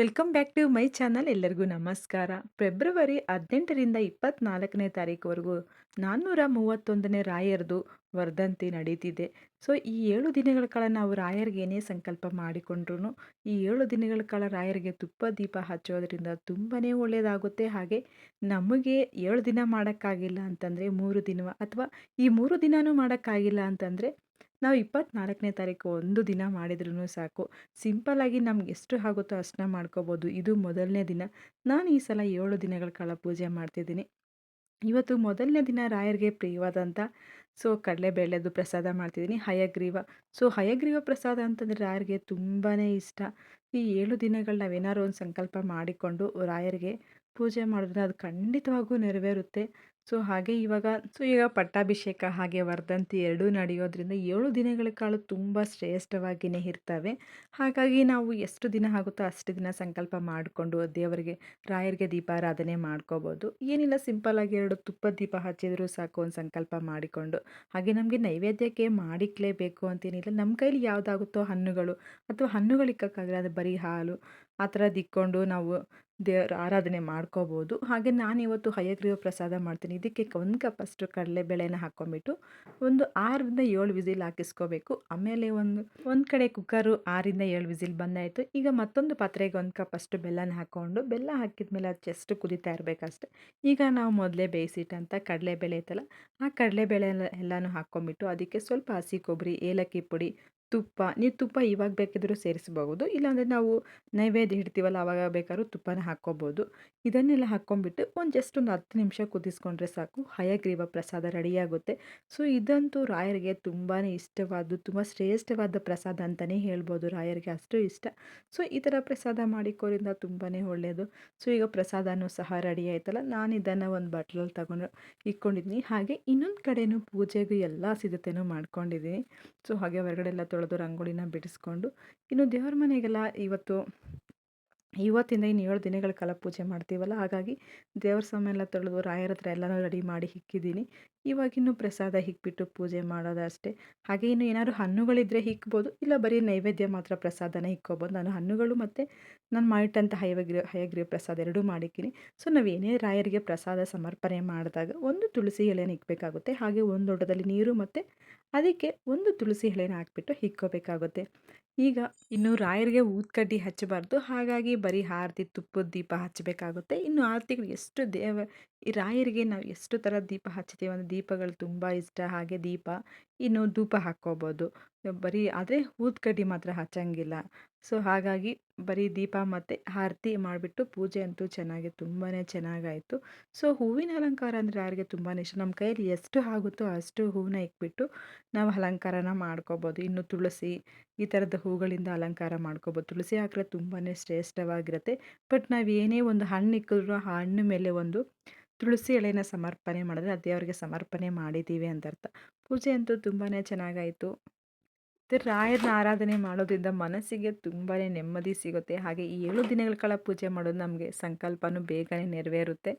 Welcome back to my channel. ಎಲ್ಲರಿಗೂ ನಮಸ್ಕಾರ. February ಹದಿನೆಂಟರಿಂದ ಇಪ್ಪತ್ನಾಲ್ಕನೇ ತಾರೀಕುವರೆಗೂ ನಾನ್ನೂರ ಮೂವತ್ತೊಂದನೇ ರಾಯರದು ವರ್ಧಂತಿ ನಡೀತಿದೆ. ಸೊ, ಈ ಏಳು ದಿನಗಳ ಕಾಲ ನಾವು ರಾಯರಿಗೆ ಏನೇ ಸಂಕಲ್ಪ ಮಾಡಿಕೊಂಡ್ರು ಈ ಏಳು ದಿನಗಳ ಕಾಲ ರಾಯರಿಗೆ ತುಪ್ಪ ದೀಪ ಹಚ್ಚೋದ್ರಿಂದ ತುಂಬಾ ಒಳ್ಳೆಯದಾಗುತ್ತೆ ಹಾಗೆ ನಮಗೆ ಏಳು ದಿನ ಮಾಡೋಕ್ಕಾಗಿಲ್ಲ ಅಂತಂದರೆ ಮೂರು ದಿನ ಅಥವಾ ಈ ಮೂರು ದಿನವೂ ಮಾಡೋಕ್ಕಾಗಿಲ್ಲ ಅಂತಂದರೆ ನಾವು ಇಪ್ಪತ್ನಾಲ್ಕನೇ ತಾರೀಕು ಒಂದು ದಿನ ಮಾಡಿದ್ರೂ ಸಾಕು. ಸಿಂಪಲ್ಲಾಗಿ ನಮ್ಗೆ ಎಷ್ಟು ಆಗುತ್ತೋ ಅಷ್ಟನ್ನ ಮಾಡ್ಕೋಬೋದು. ಇದು ಮೊದಲನೇ ದಿನ. ನಾನು ಈ ಸಲ ಏಳು ದಿನಗಳ ಕಾಲ ಪೂಜೆ ಮಾಡ್ತಿದ್ದೀನಿ. ಇವತ್ತು ಮೊದಲನೇ ದಿನ ರಾಯರಿಗೆ ಪ್ರಿಯವಾದಂಥ ಸೊ ಕಡಲೆಬೇಳೆದು ಪ್ರಸಾದ ಮಾಡ್ತಿದ್ದೀನಿ. ಹಯಗ್ರೀವ. ಸೊ, ಹಯಗ್ರೀವ ಪ್ರಸಾದ ಅಂತಂದರೆ ರಾಯರಿಗೆ ತುಂಬಾ ಇಷ್ಟ. ಈ ಏಳು ದಿನಗಳು ನಾವೇನಾದ್ರು ಒಂದು ಸಂಕಲ್ಪ ಮಾಡಿಕೊಂಡು ರಾಯರಿಗೆ ಪೂಜೆ ಮಾಡಿದ್ರೆ ಅದು ಖಂಡಿತವಾಗೂ ನೆರವೇರುತ್ತೆ. ಸೊ, ಹಾಗೆ ಇವಾಗ, ಸೊ, ಈಗ ಪಟ್ಟಾಭಿಷೇಕ ಹಾಗೆ ವರ್ಧಂತಿ ಎರಡೂ ನಡೆಯೋದ್ರಿಂದ ಏಳು ದಿನಗಳ ಕಾಲ ತುಂಬ ಶ್ರೇಷ್ಠವಾಗಿಯೇ ಇರ್ತವೆ. ಹಾಗಾಗಿ ನಾವು ಎಷ್ಟು ದಿನ ಆಗುತ್ತೋ ಅಷ್ಟು ದಿನ ಸಂಕಲ್ಪ ಮಾಡಿಕೊಂಡು ದೇವರಿಗೆ, ರಾಯರಿಗೆ ದೀಪಾರಾಧನೆ ಮಾಡ್ಕೋಬೋದು. ಏನಿಲ್ಲ ಸಿಂಪಲ್ಲಾಗಿ ಎರಡು ತುಪ್ಪದ ದೀಪ ಹಚ್ಚಿದರೂ ಸಾಕು, ಒಂದು ಸಂಕಲ್ಪ ಮಾಡಿಕೊಂಡು ಹಾಗೆ ನಮಗೆ ನೈವೇದ್ಯಕ್ಕೆ ಮಾಡಿಕ್ಲೇಬೇಕು ಅಂತೇನಿಲ್ಲ ನಮ್ಮ ಕೈಲಿ ಯಾವುದಾಗುತ್ತೋ ಹಣ್ಣುಗಳು ಅಥವಾ ಹಣ್ಣುಗಳಿಕ್ಕಾಗಲ್ಲ ಅದು ಬರೀ ಹಾಲು ಆ ಥರದ್ದು ಇಕ್ಕೊಂಡು ನಾವು ದೇವ್ರ ಆರಾಧನೆ ಮಾಡ್ಕೋಬೋದು. ಹಾಗೆ ನಾನಿವತ್ತು ಹಯಗ್ರೀವ ಪ್ರಸಾದ ಮಾಡ್ತೀನಿ. ಇದಕ್ಕೆ ಒಂದು ಕಪ್ ಅಷ್ಟು ಕಡಲೆಬೇಳೆನ ಹಾಕ್ಕೊಂಬಿಟ್ಟು ಒಂದು ಆರರಿಂದ ಏಳು ವಿಸಿಲ್ ಹಾಕಿಸ್ಕೋಬೇಕು. ಆಮೇಲೆ ಒಂದು ಒಂದು ಕಡೆ ಕುಕ್ಕರು ಆರಿಂದ ಏಳು ವಿಸಿಲ್ ಬಂದಾಯಿತು. ಈಗ ಮತ್ತೊಂದು ಪಾತ್ರೆಗೆ ಒಂದು ಕಪ್ ಅಷ್ಟು ಬೆಲ್ಲನ ಹಾಕ್ಕೊಂಡು ಬೆಲ್ಲ ಹಾಕಿದ್ಮೇಲೆ ಅದು ಜಸ್ಟ್ ಕುದೀತಾ ಇರಬೇಕಷ್ಟೆ. ಈಗ ನಾವು ಮೊದಲೇ ಬೇಯಿಸಿಟ್ಟಂಥ ಕಡಲೆಬೇಳೆ ಐತಲ್ಲ, ಆ ಕಡಲೆಬೇಳೆ ಎಲ್ಲ ಎಲ್ಲನೂ ಹಾಕ್ಕೊಂಬಿಟ್ಟು ಅದಕ್ಕೆ ಸ್ವಲ್ಪ ಹಸಿ ಕೊಬ್ಬರಿ ಏಲಕ್ಕಿ ಪುಡಿ ತುಪ್ಪ, ನೀವು ತುಪ್ಪ ಇವಾಗ ಬೇಕಿದ್ರೂ ಸೇರಿಸಬಹುದು ಇಲ್ಲಾಂದರೆ ನಾವು ನೈವೇದ್ಯ ಇಡ್ತೀವಲ್ಲ ಆವಾಗ ಬೇಕಾದ್ರೂ ತುಪ್ಪನ ಹಾಕ್ಕೋಬೋದು. ಇದನ್ನೆಲ್ಲ ಹಾಕ್ಕೊಂಡ್ಬಿಟ್ಟು ಒಂದು ಜಸ್ಟ್ ಒಂದು ಹತ್ತು ನಿಮಿಷ ಕುದಿಸ್ಕೊಂಡ್ರೆ ಸಾಕು. ಹಯಗ್ರೀವ ಪ್ರಸಾದ ರೆಡಿಯಾಗುತ್ತೆ ಸೊ ಇದಂತೂ ರಾಯರಿಗೆ ತುಂಬಾ ಇಷ್ಟವಾದ್ದು, ತುಂಬ ಶ್ರೇಷ್ಠವಾದ ಪ್ರಸಾದ ಅಂತಲೇ ಹೇಳ್ಬೋದು ರಾಯರಿಗೆ. ಅಷ್ಟು ಇಷ್ಟ. ಸೊ ಈ ಥರ ಪ್ರಸಾದ ಮಾಡಿಕೋರಿಂದ ತುಂಬಾ ಒಳ್ಳೆಯದು ಸೊ ಈಗ ಪ್ರಸಾದನೂ ಸಹ ರೆಡಿ ಆಯ್ತಲ್ಲ. ನಾನು ಇದನ್ನು ಒಂದು ಬಟ್ಲಲ್ಲಿ ತಗೊಂಡು ಇಟ್ಕೊಂಡಿದ್ದೀನಿ ಹಾಗೆ ಇನ್ನೊಂದು ಕಡೆಯೂ ಪೂಜೆಗೂ ಎಲ್ಲ ಸಿದ್ಧತೆಯೂ ಮಾಡ್ಕೊಂಡಿದ್ದೀನಿ ಸೊ ಹಾಗೆ ಹೊರಗಡೆ ಎಲ್ಲ ತೊಳೆದು ರಂಗೋಲಿನ ಬಿಡಿಸ್ಕೊಂಡು ಇನ್ನು ದೇವ್ರ ಮನೆಗೆಲ್ಲ ಇವತ್ತು ಇವತ್ತಿಂದ ಇನ್ನು ಏಳು ದಿನಗಳ ಕಾಲ ಪೂಜೆ ಮಾಡ್ತೀವಲ್ಲ, ಹಾಗಾಗಿ ದೇವ್ರ ಸಾಮಾನೆಲ್ಲ ಎಲ್ಲ ತೊಳೆದು ರಾಯರ ಹತ್ರ ಎಲ್ಲನೂ ರೆಡಿ ಮಾಡಿ ಇಕ್ಕಿದ್ದೀನಿ ಇವಾಗಿನ್ನೂ ಪ್ರಸಾದ ಹಿಕ್ಬಿಟ್ಟು ಪೂಜೆ ಮಾಡೋದು ಅಷ್ಟೇ ಹಾಗೆ ಇನ್ನು ಏನಾದ್ರು ಹಣ್ಣುಗಳಿದ್ದರೆ ಹಿಕ್ಬೋದು, ಇಲ್ಲ ಬರೀ ನೈವೇದ್ಯ ಮಾತ್ರ ಪ್ರಸಾದನ ಇಕ್ಕೋಬೋದು ನಾನು ಹಣ್ಣುಗಳು ಮತ್ತು ನಾನು ಮಾಡಿಟ್ಟಂಥ ಹಯಗ್ರೀವ ಹಯಗ್ರಿ ಪ್ರಸಾದ ಎರಡೂ ಮಾಡಿಕ್ಕಿನಿ. ಸೊ ನಾವು ಏನೇ ರಾಯರಿಗೆ ಪ್ರಸಾದ ಸಮರ್ಪಣೆ ಮಾಡಿದಾಗ ಒಂದು ತುಳಸಿ ಎಲೆನ ಇಕ್ಬೇಕಾಗುತ್ತೆ ಹಾಗೆ ಒಂದು ಲೋಟದಲ್ಲಿ ನೀರು ಮತ್ತು ಅದಕ್ಕೆ ಒಂದು ತುಳಸಿ ಎಲೆನ ಹಾಕ್ಬಿಟ್ಟು ಇಕ್ಕೋಬೇಕಾಗುತ್ತೆ ಈಗ ಇನ್ನು ರಾಯರಿಗೆ ಊದ್ಕಡ್ಡಿ ಹಚ್ಚಬಾರ್ದು. ಹಾಗಾಗಿ ಬರೀ ಆರತಿ ತುಪ್ಪದ ದೀಪ ಹಚ್ಚಬೇಕಾಗುತ್ತೆ. ಇನ್ನು ಆರತಿಗಳು ಎಷ್ಟು ದೇವ ಈ ರಾಯರಿಗೆ ನಾವು ಎಷ್ಟು ಥರ ದೀಪ ಹಚ್ತೀವಿ ಅಂದರೆ ದೀಪಗಳು ತುಂಬ ಇಷ್ಟ, ಹಾಗೆ ದೀಪ, ಇನ್ನು ಧೂಪ ಹಾಕ್ಕೋಬೋದು. ಬರೀ ಆದರೆ ಊದ್ಕಡ್ಡಿ ಮಾತ್ರ ಹಚ್ಚಂಗಿಲ್ಲ. ಸೊ, ಹಾಗಾಗಿ ಬರೀ ದೀಪ ಮತ್ತು ಆರತಿ ಮಾಡಿಬಿಟ್ಟು ಪೂಜೆ ಅಂತೂ ಚೆನ್ನಾಗಿ ತುಂಬಾ ಚೆನ್ನಾಗಾಯಿತು. ಸೊ, ಹೂವಿನ ಅಲಂಕಾರ ಅಂದರೆ ಯಾರಿಗೆ ತುಂಬಾ ಇಷ್ಟ? ನಮ್ಮ ಕೈಯಲ್ಲಿ ಎಷ್ಟು ಆಗುತ್ತೋ ಅಷ್ಟು ಹೂವನ್ನ ಇಕ್ಬಿಟ್ಟು ನಾವು ಅಲಂಕಾರನ ಮಾಡ್ಕೋಬೋದು. ಇನ್ನು ತುಳಸಿ, ಈ ಥರದ ಹೂಗಳಿಂದ ಅಲಂಕಾರ ಮಾಡ್ಕೋಬೋದು. ತುಳಸಿ ಹಾಕಿದ್ರೆ ತುಂಬಾ ಶ್ರೇಷ್ಠವಾಗಿರುತ್ತೆ. ಬಟ್ ನಾವು ಏನೇ ಒಂದು ಹಣ್ಣು ಇಕ್ಕಿದ್ರು ಆ ಹಣ್ಣು ಮೇಲೆ ಒಂದು ತುಳಸಿ ಎಳೆನ ಸಮರ್ಪಣೆ ಮಾಡಿದ್ರೆ ಅದು ಸಮರ್ಪಣೆ ಮಾಡಿದ್ದೀವಿ ಅಂತ ಅರ್ಥ. ಪೂಜೆ ಅಂತೂ ತುಂಬಾ ಚೆನ್ನಾಗಾಯಿತು. ಮತ್ತು ರಾಯರನ್ನ ಆರಾಧನೆ ಮಾಡೋದ್ರಿಂದ ಮನಸ್ಸಿಗೆ ತುಂಬಾ ನೆಮ್ಮದಿ ಸಿಗುತ್ತೆ. ಹಾಗೆ ಈ ಏಳು ದಿನಗಳ ಕಾಲ ಪೂಜೆ ಮಾಡೋದು ನಮಗೆ ಸಂಕಲ್ಪನೂ ಬೇಗನೆ ನೆರವೇರುತ್ತೆ.